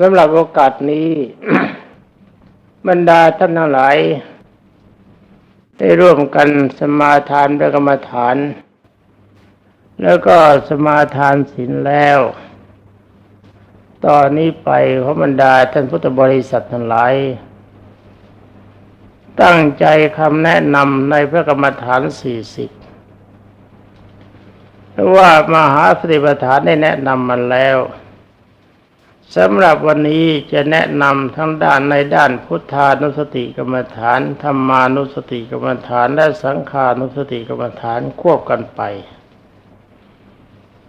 สำหรับโอกาสนี้ บรรดาท่านทั้งหลาย ได้ร่วมกันสมาทานพระกรรมฐาน แล้วก็สมาทานศีลแล้ว ตอนนี้ไปขอบรรดาท่านพุทธบริษัททั้งหลาย ตั้งใจคำแนะนำในพระกรรมฐานสี่สิบเพราะว่ามหาสติปัฏฐานได้แนะนำมาแล้ว สำหรับวันนี้จะแนะนำทั้งด้านในด้านพุทธานุสติกรรมฐานธรรมานุสติกรรมฐานและสังขานุสติกรรมฐานควบกันไป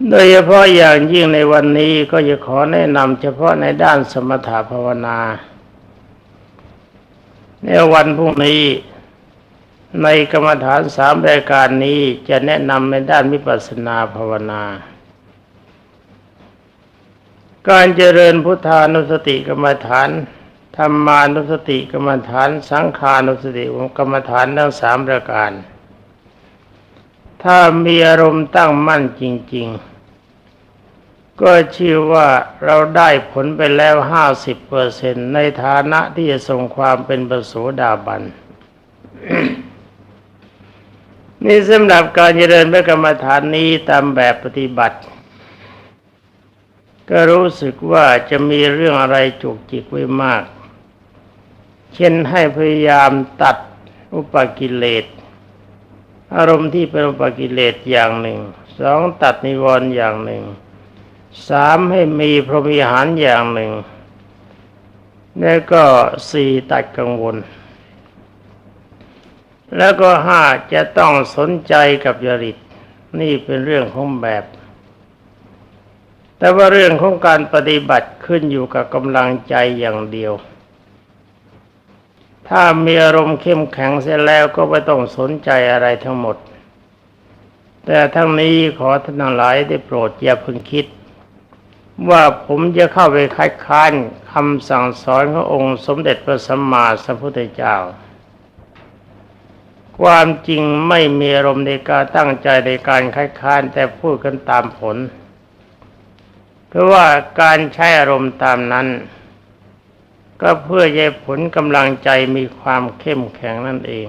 โดยเฉพาะอย่างยิ่งในวันนี้ก็จะขอแนะนำเฉพาะในด้านสมถภาวนา ในวันพรุ่งนี้ในกรรมฐานสามรายการนี้จะแนะนำในด้านวิปัสสนาภาวนา การเจริญพุทธานุสติกรรมฐานธรรมานุสติกรรมฐาน สังขานุสติกรรมฐานทั้งสามประการ ถ้ามีอารมณ์ตั้งมั่นจริง ๆ ก็ชื่อว่าเราได้ผลไปแล้วห้าสิบเปอร์เซ็นในฐานะที่จะส่งความเป็นประโสดาบัน นี่สำหรับการเจริญพระกรรมฐานนี้ตามแบบปฏิบัติ ก็รู้สึกว่าจะมีเรื่องอะไรจุกจิกไว้มาก เช่นให้พยายามตัดอุปกิเลส อารมณ์ที่เป็นอุปกิเลสอย่างหนึ่ง สองตัดนิวรณ์อย่างหนึ่ง สามให้มีพรหมิหารอย่างหนึ่งแล้วก็สี่ตัดกังวล แล้วก็ห้าจะต้องสนใจกับจริต นี่เป็นเรื่องของแบบ แต่ว่าเรื่องของการปฏิบัติขึ้นอยู่กับกำลังใจอย่างเดียว ถ้ามีอารมณ์เข้มแข็งเสียแล้วก็ไม่ต้องสนใจอะไรทั้งหมด แต่ทั้งนี้ขอท่านหลายได้โปรดอย่าพึงคิด ว่าผมจะเข้าไปคัดค้านคำสั่งสอนขององค์สมเด็จพระสัมมาสัมพุทธเจ้า ความจริงไม่มีอารมณ์ในการตั้งใจในการคัดค้านแต่พูดกันตามผล ราะว่าการใช้อารมณ์ตามนั้น ก็เพื่อให้ผลกำลังใจมีความเข้มแข็งนั่นเอง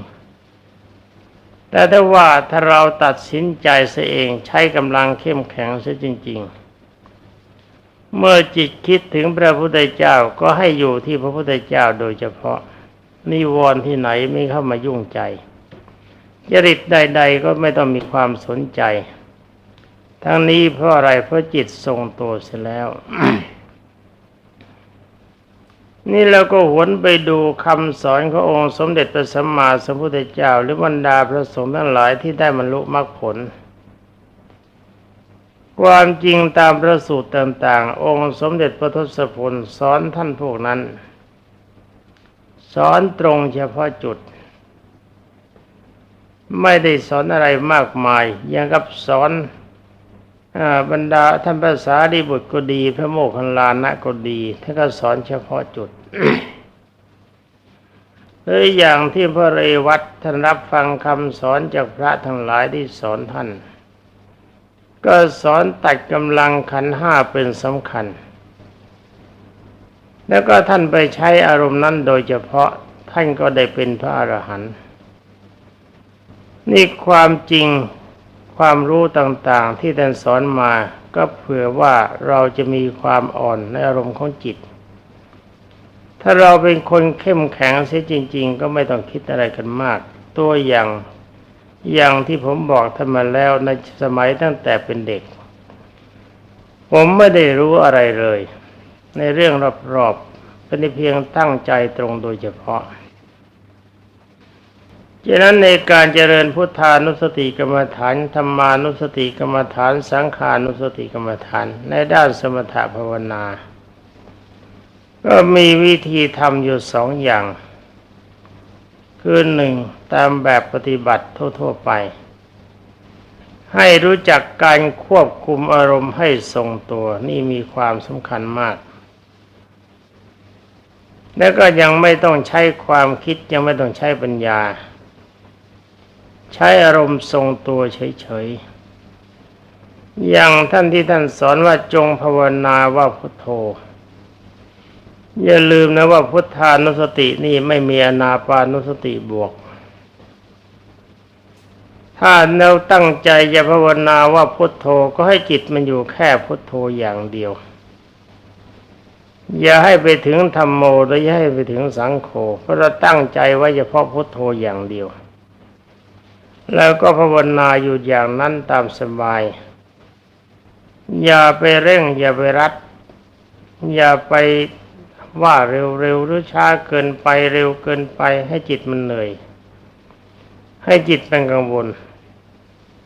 แต่ถ้าว่าถ้าเราตัดสินใจเสียเองใช้กำลังเข้มแข็งเสียจริง ๆ เมื่อจิตคิดถึงพระพุทธเจ้าก็ให้อยู่ที่พระพุทธเจ้าโดยเฉพาะนิวรณ์ที่ไหนไม่เข้ามายุ่งใจจริตใด ๆ ก็ไม่ต้องมีความสนใจ ทั้งนี้เพราะอะไรเพราะจิตทรงตัวเสียแล้ว นี่เราก็หวนไปดูคำสอนขององค์สมเด็จพระสัมมาสัมพุทธเจ้า หรือบรรดาพระสงฆ์ทั้งหลายที่ได้บรรลุมรรคผล ความจริงตามพระสูตรต่างๆ องค์สมเด็จพระทศพลสอนท่านพวกนั้น สอนตรงเฉพาะจุดไม่ได้สอนอะไรมากมายอย่างกับสอน บรรดาท่านภาษาดีบุตรก็ดี พระโมคคัลลานะก็ดีท่านก็สอนเฉพาะจุดหรืออย่างที่พระเรวัตท่านรับฟังคำสอนจากพระทั้งหลายที่สอนท่าน ก็สอนตัดกำลังขันห้าเป็นสำคัญ แล้วก็ท่านไปใช้อารมณ์นั้นโดยเฉพาะท่านก็ได้เป็นพระอรหันต์นี่ความจริง ความรู้ต่างๆที่ท่านสอนมาก็เผื่อว่าเราจะมีความอ่อนในอารมณ์ของจิต ถ้าเราเป็นคนเข้มแข็งเสียจริง ๆ ก็ไม่ต้องคิดอะไรกันมาก ตัวอย่างอย่างที่ผมบอกท่านมาแล้วในสมัยตั้งแต่เป็นเด็ก ผมไม่ได้รู้อะไรเลย ในเรื่องรอบๆเป็นเพียงตั้งใจตรงโดยเฉพาะ ฉะนั้นในการเจริญพุทธานุสติกรรมฐานธรรมานุสติกรรมฐาน สังขานุสติกรรมฐาน ในด้านสมถภาวนา ก็มีวิธีทำอยู่สองอย่าง คือหนึ่งตามแบบปฏิบัติทั่ว ๆ ไป ให้รู้จักการควบคุมอารมณ์ให้ทรงตัวนี่มีความสำคัญมากแล้วก็ยังไม่ต้องใช้ความคิดยังไม่ต้องใช้ปัญญา ใช้อารมณ์ทรงตัวเฉยๆ อย่างท่านที่ท่านสอนว่าจงภาวนาว่าพุทโธ อย่าลืมนะว่าพุทธานุสตินี่ไม่มีอนาปานุสติบวก ถ้าเราตั้งใจจะภาวนาว่าพุทโธก็ให้จิตมันอยู่แค่พุทโธอย่างเดียว อย่าให้ไปถึงธรรมโมหรืออย่าให้ไปถึงสังโฆเพราะเราตั้งใจไว้เฉพาะพุทโธอย่างเดียว แล้วก็ภาวนาอยู่อย่างนั้นตามสบาย อย่าไปเร่ง อย่าไปรัด อย่าไปว่าเร็วๆหรือช้าเกินไปเร็วเกินไป ให้จิตมันเหนื่อย ให้จิตเป็นกังวล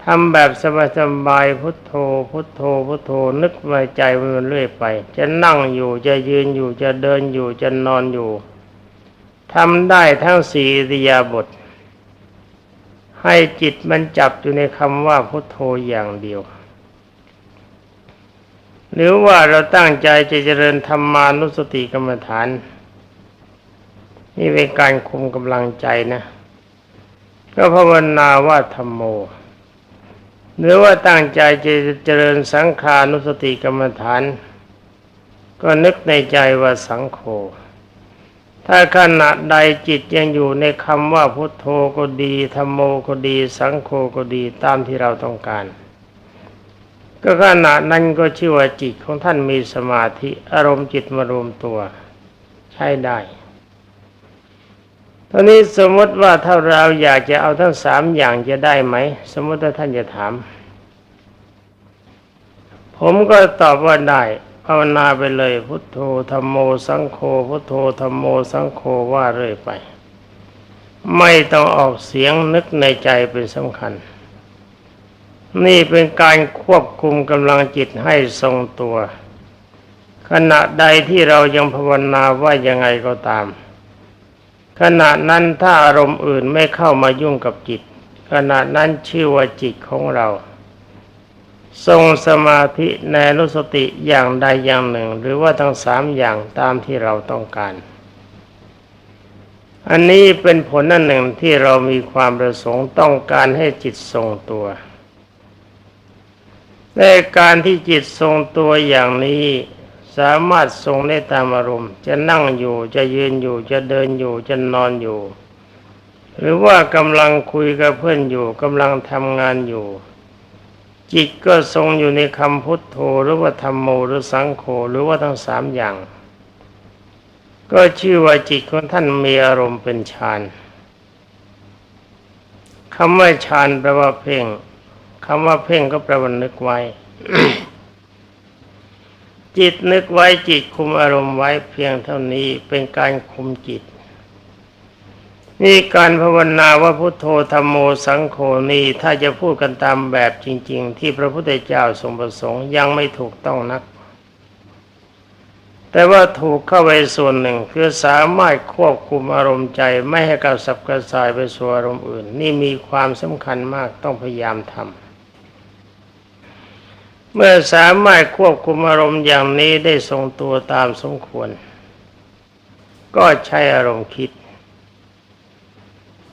ทำแบบสบายๆพุทโธ พุทโธ พุทโธ นึกไว้ใจมันเรื่อยไป จะนั่งอยู่จะยืนอยู่จะเดินอยู่จะนอนอยู่ทำได้ทั้งสี่อิริยาบถ ให้จิตมันจับอยู่ในคำว่าพุทโธอย่างเดียว หรือว่าเราตั้งใจจะเจริญธรรมานุสติกรรมฐาน นี่เป็นการคุมกำลังใจนะ ก็ภาวนาว่าธรรมโม หรือว่าตั้งใจจะเจริญสังขานุสติกรรมฐาน ก็นึกในใจว่าสังโฆ ถ้าขณะใดจิตยังอยู่ในคำว่าพุทโธก็ดีธรรมโมก็ดี สังโฆก็ดีตามที่เราต้องการ ก็ขณะนั้นก็ชื่อว่าจิตของท่านมีสมาธิอารมณ์จิตมารวมตัว ใช้ได้ตอนนี้สมมติว่าถ้าเราอยากจะเอาทั้งสามอย่างจะได้ไหม สมมติว่าท่านจะถาม ผมก็ตอบว่าได้าวนาไปเลยพุทโธธรรมโมสังโฆพุทโธธรรมโมสังโฆว่าเรื่อยไป ไม่ต้องออกเสียงนึกในใจเป็นสำคัญ นี่เป็นการควบคุมกำลังจิตให้ทรงตัว ขณะใดที่เรายังภาวนาว่ายังไงก็ตาม ขณะนั้นถ้าอารมณ์อื่นไม่เข้ามายุ่งกับจิต ขณะนั้นชื่อว่าจิตของเรา ทรงสมาธิในอนุสติอย่างใดอย่างหนึ่ง หรือว่าทั้งสามอย่างตามที่เราต้องการ อันนี้เป็นผลอันหนึ่งที่เรามีความประสงค์ต้องการให้จิตทรงตัวในการที่จิตทรงตัวอย่างนี้สามารถทรงได้ตามอารมณ์ จะนั่งอยู่จะยืนอยู่จะเดินอยู่จะนอนอยู่ หรือว่ากำลังคุยกับเพื่อนอยู่กำลังทำงานอยู่ จิตก็ทรงอยู่ในคำพุทโธหรือว่าธรรมโมหรือสังโฆหรือว่าทั้งสามอย่าง ก็ชื่อว่าจิตของท่านมีอารมณ์เป็นฌานคำว่าฌานแปลว่าเพ่งคำว่าเพ่งก็แปลว่านึกไว้ จิตนึกไว้จิตคุมอารมณ์ไว้เพียงเท่านี้เป็นการคุมจิต นี่การภาวนาว่าพุทโธธรรมโมสังโฆนี่ถ้าจะพูดกันตามแบบจริง ๆ ที่พระพุทธเจ้าทรงประสงค์ยังไม่ถูกต้องนัก แต่ว่าถูกเข้าไปส่วนหนึ่งคือสามารถควบคุมอารมณ์ใจไม่ให้กระสับกระส่ายไปสู่อารมณ์อื่น นี่มีความสำคัญมากต้องพยายามทำเมื่อสามารถควบคุมอารมณ์อย่างนี้ได้ทรงตัวตามสมควร ก็ใช้อารมณ์คิด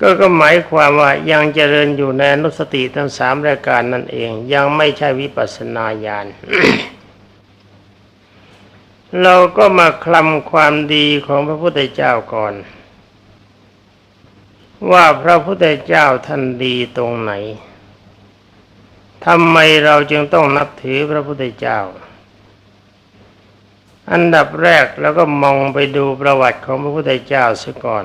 ก็ก็หมายความว่ายังเจริญอยู่ในนุสติทั้งสามรายการนั่นเอง ยังไม่ใช่วิปัสสนาญาณเราก็มาคลำความดีของพระพุทธเจ้าก่อน ว่าพระพุทธเจ้าท่านดีตรงไหนทำไมเราจึงต้องนับถือพระพุทธเจ้า อันดับแรกแล้วก็มองไปดูประวัติของพระพุทธเจ้าซะก่อน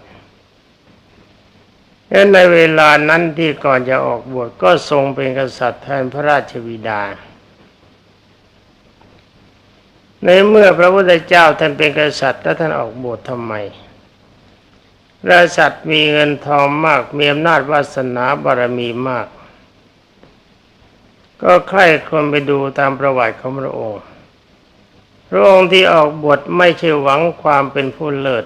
และในเวลานั้นที่ก่อนจะออกบวชก็ทรงเป็นกษัตริย์แทนพระราชบิดา ในเมื่อพระพุทธเจ้าท่านเป็นกษัตริย์แล้วท่านออกบวชทำไมกษัตริย์มีเงินทองมากมีอำนาจวาสนาบารมีมาก ก็ใครควญไปดูตามประวัติของพระองค์ พระองค์ที่ออกบวชไม่ใช่หวังความเป็นผู้เลิศ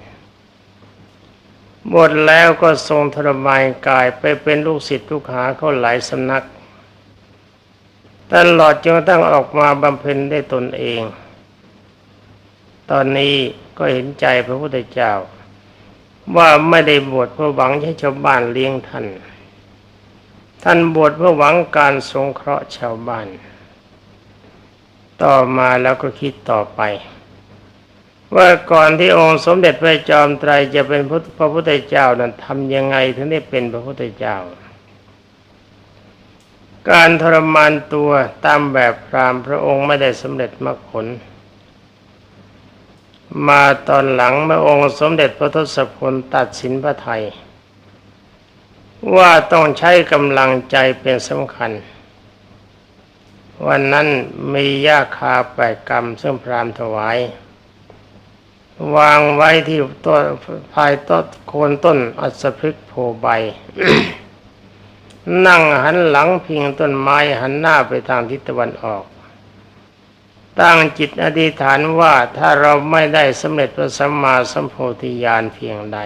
บวชแล้วก็ทรงทรมานกายไปเป็นลูกศิษย์ลูกหาเขาหลายสำนัก ตลอดจนกระทั่งออกมาบำเพ็ญได้ตนเอง ตอนนี้ก็เห็นใจพระพุทธเจ้า ว่าไม่ได้บวชเพื่อหวังให้ชาวบ้านเลี้ยงท่าน ท่านบวชเพื่อหวังการสงเคราะห์ชาวบ้าน ต่อมาแล้วก็คิดต่อไป ว่าก่อนที่องค์สมเด็จพระจอมไตรจะเป็นพระพุทธเจ้านั้นทำยังไงถึงได้เป็นพระพุทธเจ้า การทรมานตัวตามแบบพรามพระองค์ไม่ได้สำเร็จมรรคผล มาตอนหลังเมื่อองค์สมเด็จพระทศพลตัดสินพระไทย ว่าต้องใช้กำลังใจเป็นสำคัญ วันนั้นมียาคาแปดกรรมซึ่งพรามถวาย วางไว้ที่ต้นภายต้นโคนต้นอัศพฤกษ์โพใบ นั่งหันหลังพิงต้นไม้หันหน้าไปทางทิศตะวันออก ตั้งจิตอธิษฐานว่าถ้าเราไม่ได้สำเร็จพระสัมมาสัมโพธิญาณเพียงใด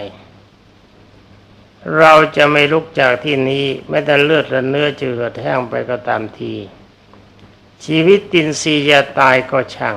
เราจะไม่ลุกจากที่นี้ไม่แต่เลือดและเนื้อจะเหือดแห้งไปก็ตามที ชีวิตตินซีจะตายก็ช่าง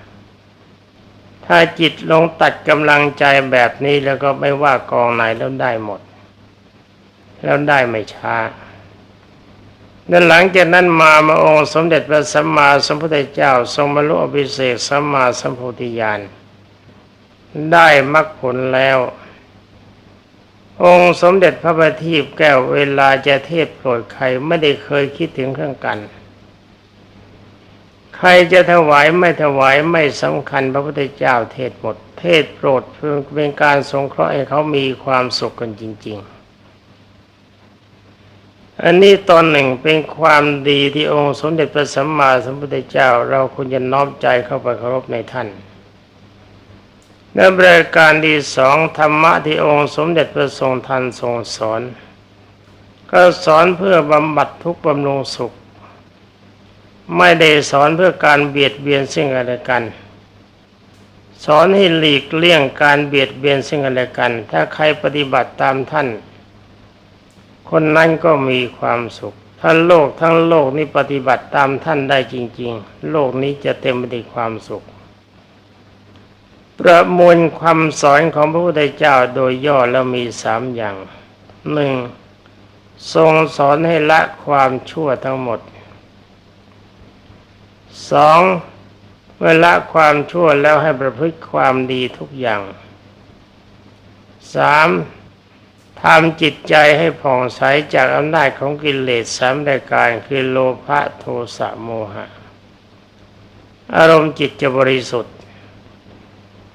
ถ้าจิตลงตัดกำลังใจแบบนี้แล้วก็ไม่ว่ากองไหนแล้วได้หมด แล้วได้ไม่ช้านั้นหลังจากนั้นมามาองค์สมเด็จพระสัมมาสัมพุทธเจ้า ทรงบรรลุอภิเศกสัมมาสัมโพธิญาณได้มรรคผลแล้ว องค์สมเด็จพระบัณฑิตแก้วเวลาจะเทศโปรดใครไม่ได้เคยคิดถึงเครื่องกัน ใครจะถวายไม่ถวายไม่สำคัญพระพุทธเจ้าเทศหมด เทศโปรดเพื่อเป็นการสงเคราะห์ให้เขามีความสุขกันจริง ๆ อันนี้ตอนหนึ่งเป็นความดีที่องค์สมเด็จพระสัมมาสัมพุทธเจ้า เราควรจะน้อมใจเข้าไปเคารพในท่านในบริการที่สองธรรมะที่องค์สมเด็จพระทรงทันทรงสอน ก็สอนเพื่อบำบัดทุกข์บำรุงสุข ไม่ได้สอนเพื่อการเบียดเบียนซึ่งกันและกัน สอนให้หลีกเลี่ยงการเบียดเบียนซึ่งกันและกัน ถ้าใครปฏิบัติตามท่าน คนนั้นก็มีความสุข ถ้าโลกทั้งโลกนี้ปฏิบัติตามท่านได้จริง ๆ โลกนี้จะเต็มไปด้วยความสุข ประมวลความสอนของพระพุทธเจ้าโดยย่อแล้วมีสามอย่างหนึ่งทรงสอนให้ละความชั่วทั้งหมด สองเวลาความชั่วแล้วให้ประพฤติความดีทุกอย่างสามทำจิตใจให้ผ่องใสจากอำนาจของกิเลสสามรายการคือโลภะโทสะโมหะ อารมณ์จิตจะบริสุทธิ์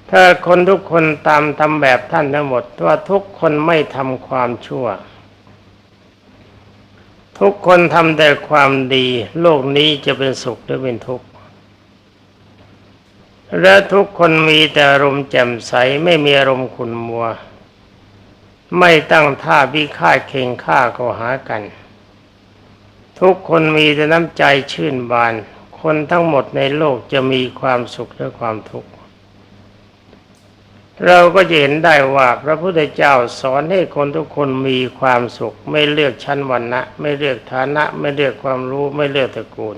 ถ้าคนทุกคนตามทำแบบท่านทั้งหมดว่าทุกคนไม่ทำความชั่ว ทุกคนทำแต่ความดี โลกนี้จะเป็นสุขหรือเป็นทุกข์ และทุกคนมีแต่อารมณ์แจ่มใสไม่มีอารมณ์ขุ่นมัว ไม่ตั้งท่าพิฆาตเข่งฆ่าก็หากัน ทุกคนมีแต่น้ำใจชื่นบาน คนทั้งหมดในโลกจะมีความสุขและความทุกข์ เราก็จะเห็นได้ว่าพระพุทธเจ้าสอนให้คนทุกคนมีความสุข ไม่เลือกชั้นวรรณะ ไม่เลือกฐานะ ไม่เลือกความรู้ไม่เลือกตระกูล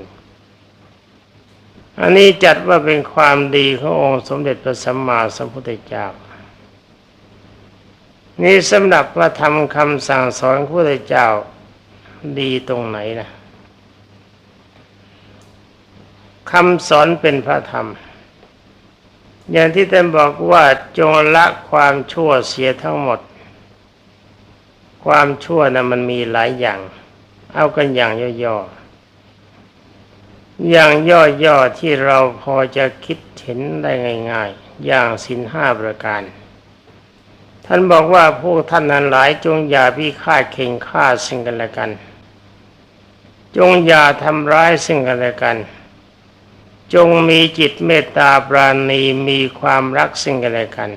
อันนี้จัดว่าเป็นความดีขององค์สมเด็จพระสัมมาสัมพุทธเจ้า นี่สำหรับว่าทำคำสั่งสอนพระพุทธเจ้าดีตรงไหนนะคำสอนเป็นพระธรรม อย่างที่ท่านบอกว่าจงละความชั่วเสียทั้งหมด ความชั่วนะมันมีหลายอย่าง เอากันอย่างย่อๆอย่างย่อๆที่เราพอจะคิดเห็นได้ง่าย ๆ อย่างสินห้าประการ ท่านบอกว่าพวกท่านนั้นหลายจงอย่าพิฆาตเข่งฆ่าซึ่งกันและกัน จงอย่าทำร้ายซึ่งกันและกัน จงมีจิตเมตตาปราณีมีความรักซึ่งกันและกัน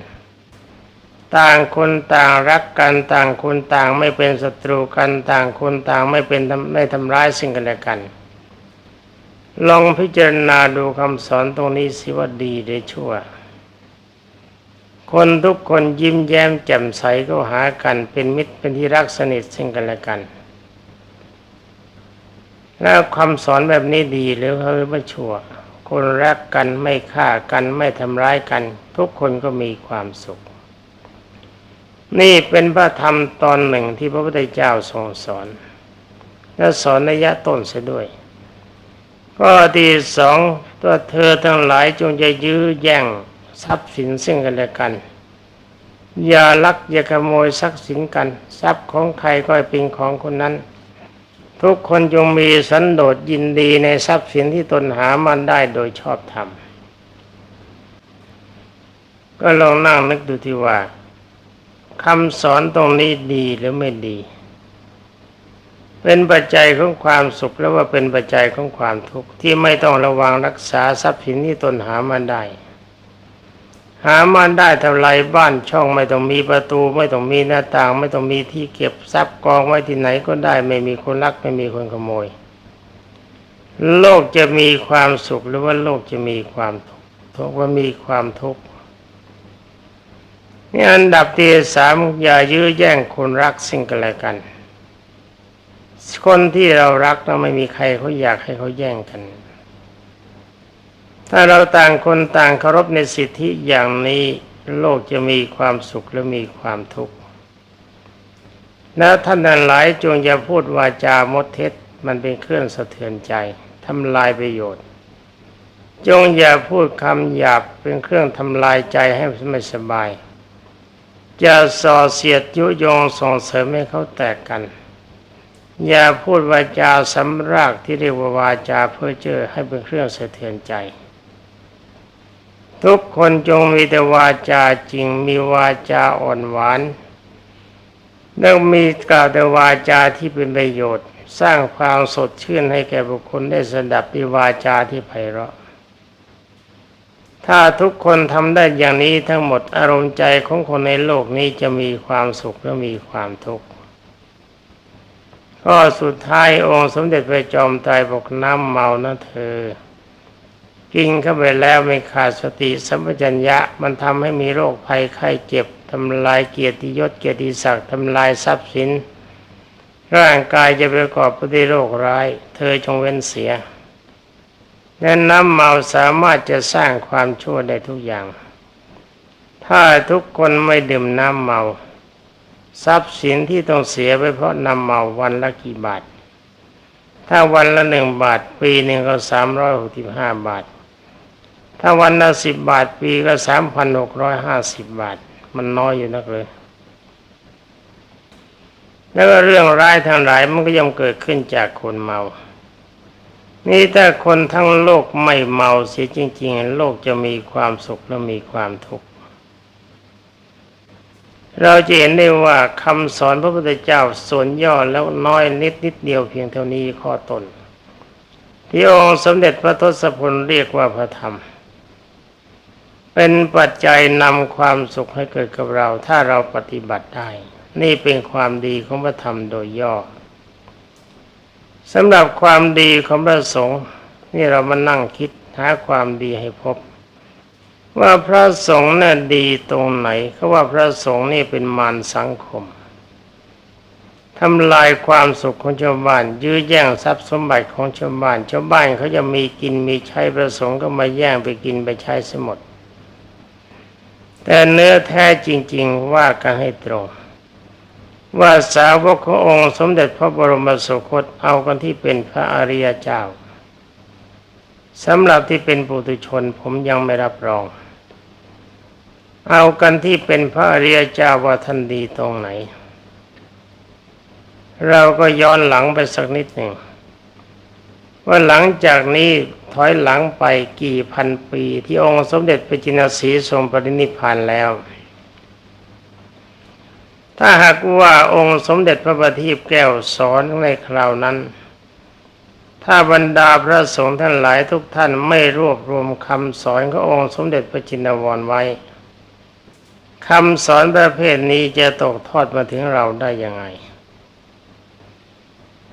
ต่างคนต่างรักกันต่างคนต่างไม่เป็นศัตรูกันต่างคนต่างไม่เป็นไม่ทำร้ายซึ่งกันและกัน ลองพิจารณาดูคำสอนตรงนี้สิว่าดีหรือชั่ว คนทุกคนยิ้มแย้มแจ่มใสก็หากันเป็นมิตรเป็นที่รักสนิทซึ่งกันและกัน แล้วคำสอนแบบนี้ดีหรือเขาไม่ชั่ว คนรักกันไม่ฆ่ากันไม่ทำร้ายกัน ทุกคนก็มีความสุข นี่เป็นพระธรรมตอนหนึ่งที่พระพุทธเจ้าทรงสอน และสอนระยะต้นเสียด้วยก็ที่สองตัวเธอทั้งหลายจงจะยื้อแย่งทรัพย์สินซึ่งกันและกัน อย่าลักอย่าขโมยทรัพย์สินกัน ทรัพย์ของใครก็เป็นของคนนั้น ทุกคนจงมีสันโดษยินดีในทรัพย์สินที่ตนหามันได้โดยชอบธรรม ก็ลองนั่งนึกดูที่ว่าคำสอนตรงนี้ดีหรือไม่ดี เป็นปัจจัยของความสุขแล้วว่าเป็นปัจจัยของความทุกข์ที่ไม่ต้องระวังรักษาทรัพย์สินที่ตนหามันได้ หามันได้เท่าไรบ้านช่องไม่ต้องมีประตู ไม่ต้องมีหน้าต่าง ไม่ต้องมีที่เก็บทรัพย์กองไว้ที่ไหนก็ได้ ไม่มีคนรักไม่มีคนขโมย โลกจะมีความสุขหรือว่าโลกจะมีความทุกข์ทุกว่ามีความทุกข์นี่อันดับที่สามอย่ายื้อแย่งคนรักสิ่งกันและกัน คนที่เรารักเราไม่มีใครเขาอยากให้เขาแย่งกัน ถ้าเราต่างคนต่างเคารพในสิทธิอย่างนี้โลกจะมีความสุขและมีความทุกข์แล้วท่านนั้นหลายจงอย่าพูดวาจามดเท็จมันเป็นเครื่องสะเทือนใจทำลายประโยชน์ จงอย่าพูดคำหยาบเป็นเครื่องทำลายใจให้ไม่สบายจะส่อเสียดยุยงส่งเสริมให้เขาแตกกัน อย่าพูดวาจาสำรากที่เรียกว่าวาจาเพื่อเจอให้เป็นเครื่องสะเทือนใจ ทุกคนจงมีแต่วาจาจริงมีวาจาอ่อนหวานแล้วมีกล่าวแต่วาจาที่เป็นประโยชน์ สร้างความสดชื่นให้แก่บุคคลได้สดับด้วยวาจาที่ไพเราะ ถ้าทุกคนทำได้อย่างนี้ทั้งหมดอารมณ์ใจของคนในโลกนี้จะมีความสุขและมีความทุกข์ข้อสุดท้ายองค์สมเด็จพระจอมไตรบอกน้ำเมานะเธอ กินเข้าไปแล้วไม่ขาดสติสัมปชัญญะมันทำให้มีโรคภัยไข้เจ็บทำลายเกียรติยศเกียรติศักดิ์ทำลายทรัพย์สิน ร่างกายจะประกอบไปด้วยโรคร้าย เธอจงเว้นเสียและน้ำเมาสามารถจะสร้างความชั่วได้ทุกอย่าง ถ้าทุกคนไม่ดื่มน้ำเมา ทรัพย์สินที่ต้องเสียไปเพราะน้ำเมาวันละกี่บาท ถ้าวันละหนึ่งบาท ปีหนึ่งก็สามร้อยหกสิบห้าบาท ถ้าวันละสิบบาทปีก็สามพันหกร้อยห้าสิบบาท มันน้อยอยู่นักเลย แล้วก็เรื่องร้ายทางหลายมันก็ย่อมเกิดขึ้นจากคนเมา นี่ถ้าคนทั้งโลกไม่เมาเสียจริง ๆ โลกจะมีความสุขและมีความทุกข์เราจะเห็นได้ว่าคำสอนพระพุทธเจ้าส่วนย่อแล้วน้อยนิดนิดเดียวเพียงเท่านี้ข้อตนที่องค์สมเด็จพระทศพลเรียกว่าพระธรรม เป็นปัจจัยนำความสุขให้เกิดกับเรา ถ้าเราปฏิบัติได้ นี่เป็นความดีของพระธรรมโดยย่อสำหรับความดีของพระสงฆ์นี่เรามานั่งคิดหาความดีให้พบ ว่าพระสงฆ์น่ะดีตรงไหนเขาว่าพระสงฆ์นี่เป็นมารสังคมทำลายความสุขของชาวบ้าน ยื้อแย่งทรัพย์สมบัติของชาวบ้านชาวบ้านเขาจะมีกินมีใช้พระสงฆ์ก็มาแย่งไปกินไปใช้สมด แต่เนื้อแท้จริง ๆ ว่ากันให้ตรง ว่าสาวกขององค์สมเด็จพระบรมสุคตเอากันที่เป็นพระอริยเจ้าสำหรับที่เป็นปุถุชนผมยังไม่รับรอง เอากันที่เป็นพระอริยเจ้าว่าท่านดีตรงไหน เราก็ย้อนหลังไปสักนิดหนึ่ง ว่าหลังจากนี้ถอยหลังไปกี่พันปี ที่องค์สมเด็จพระจินสีทรงปรินิพานแล้ว ถ้าหากว่าองค์สมเด็จพระบัณฑิตแก้วสอนในคราวนั้น ถ้าบรรดาพระสงฆ์ท่านหลายทุกท่านไม่รวบรวมคำสอนขององค์สมเด็จพระจินวรไว้คำสอนประเภทนี้จะตกทอดมาถึงเราได้ยังไง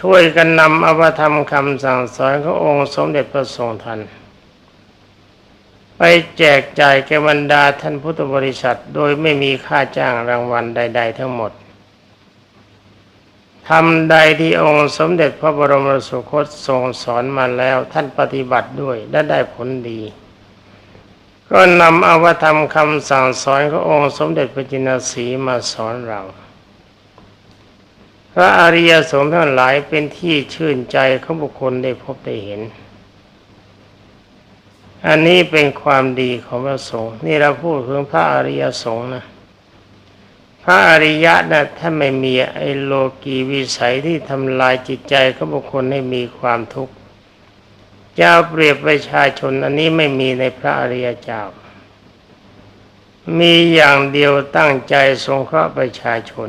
ช่วยกันนำอวธรรมคำสั่งสอนขององค์สมเด็จพระทรงทัน ไปแจกจ่ายแก่บรรดาท่านพุทธบริษัทโดยไม่มีค่าจ้างรางวัลใด ๆ ทั้งหมดทำใดที่องค์สมเด็จพระบรมสุคตทรงสอนมาแล้วท่านปฏิบัติด้วยและได้ผลดี ก็นำอวธรรมคำสั่งสอนขององค์สมเด็จพระจินสีมาสอนเรา พระอริยสงฆ์ทั้งหลายเป็นที่ชื่นใจของบุคคลได้พบได้เห็น อันนี้เป็นความดีของพระสงฆ์นี่เราพูดถึงพระอริยสงฆ์นะพระอริยะนะถ้าไม่มีไอโลกีวิสัยที่ทำลายจิตใจของบุคคลให้มีความทุกข์เจะเปรียบประชาชนอันนี้ไม่มีในพระอริยเจ้า มีอย่างเดียวตั้งใจสงเคราะห์ประชาชน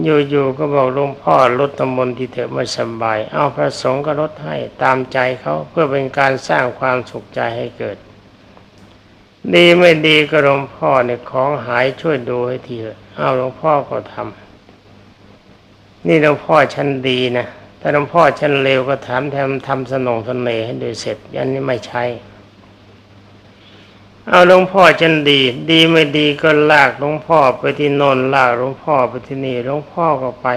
อยู่ๆก็บอกหลวงพ่อลดตำมนที่เถอะไม่สบาย เอาพระสงฆ์ก็ลดให้ตามใจเขาเพื่อเป็นการสร้างความสุขใจให้เกิด ดีไม่ดีก็หลวงพ่อเนี่ยของหายช่วยดูให้ทีเถอะเอาหลวงพ่อก็ทำนี่หลวงพ่อชั้นดีนะถ้าหลวงพ่อชั้นเลวก็ถามแทมทำสนองสนเนให้โดยเสร็จยันนี้ไม่ใช่ เอาหลวงพ่อฉันดี ดีไม่ดีก็ลากหลวงพ่อไปที่โนนลากหลวงพ่อไปที่นี่หลวงพ่อก็ไป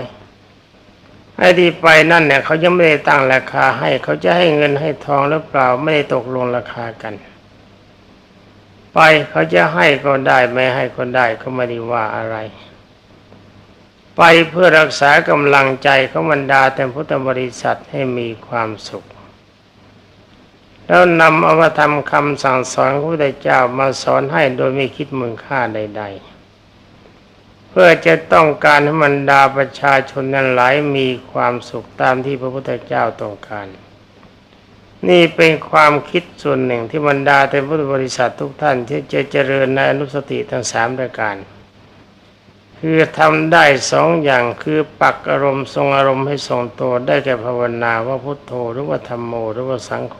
ไอ้ที่ไปนั่นเนี่ยเขายังไม่ได้ตั้งราคาให้ เขาจะให้เงินให้ทองหรือเปล่าไม่ได้ตกลงราคากัน ไปเขาจะให้ก็ได้ไม่ให้ก็ได้ก็ไม่ได้ว่าอะไร ไปเพื่อรักษากำลังใจของบรรดาแต่พุทธบริษัทให้มีความสุข แล้วนำอวธรรมคำสั่งสอนของพระพุทธเจ้ามาสอนให้โดยไม่คิดมึงค่าใด ๆ เพื่อจะต้องการให้บรรดาประชาชนนั้นหลายมีความสุขตามที่พระพุทธเจ้าต้องการ นี่เป็นความคิดส่วนหนึ่งที่บรรดาแต่พุทธบริษัททุกท่านที่จะเจริญในอนุสติทั้งสามประการคือทำได้สองอย่างคือปักอารมณ์ทรงอารมณ์ให้ทรงตัวได้แก่ภาวนาว่าพุทโธหรือว่าธรรมโมหรือว่าสังโฆ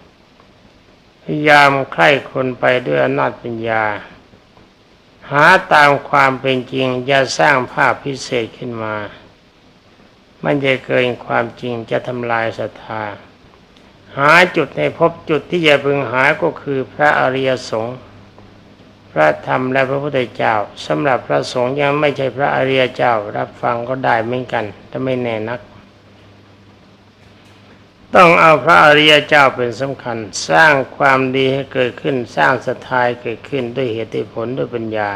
ยายามใคร่คนไปด้วยอำนาจปัญญา หาตามความเป็นจริงอย่าสร้างภาพพิเศษขึ้นมา มันจะเกินความจริงจะทำลายศรัทธา หาจุดในพบจุดที่จะพึงหาก็คือพระอริยสงฆ์พระธรรมและพระพุทธเจ้าสำหรับพระสงฆ์ยังไม่ใช่พระอริยเจ้า รับฟังก็ได้เหมือนกันแต่ไม่แน่นัก ต้องเอาพระอริยเจ้าเป็นสำคัญ สร้างความดีให้เกิดขึ้น สร้างศรัทาให้เกิดขึ้นด้วยเหตุผลด้วยปัญญา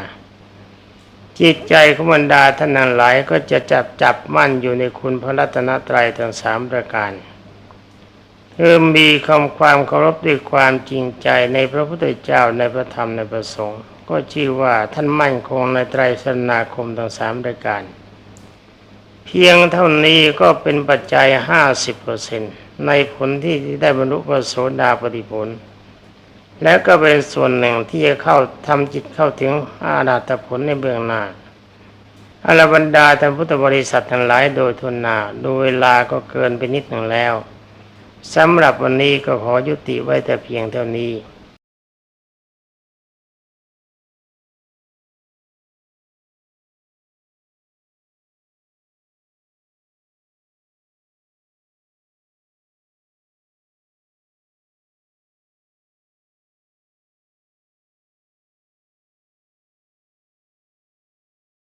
จิตใจของบรรดาท่านนั้นหลายก็จะจับจับมั่นอยู่ในคุณพระรัตนตรัยทั้งสามประการคือมีคำความเคารพด้วยความจริงใจในพระพุทธเจ้าในพระธรรมในพระสงฆ์ก็ชื่อว่าท่านมั่นคงในไตรสรณาคมทั้งสามรายการ เพียงเท่านี้ก็เป็นปัจจัยห้าสิบเปอร์เซ็นในผลที่ได้บรรลุพระโสดาปฏิผล และก็เป็นส่วนหนึ่งที่จะเข้าทำจิตเข้าถึงอาราตผลในเบื้องหน้าอรบรรดาท่านพุทธบริษัททั้งหลายโดยทุนนาโดยเวลาก็เกินไปนิดหนึ่งแล้วสำหรับวันนี้ก็ขอยุติไว้แต่เพียงเท่านี้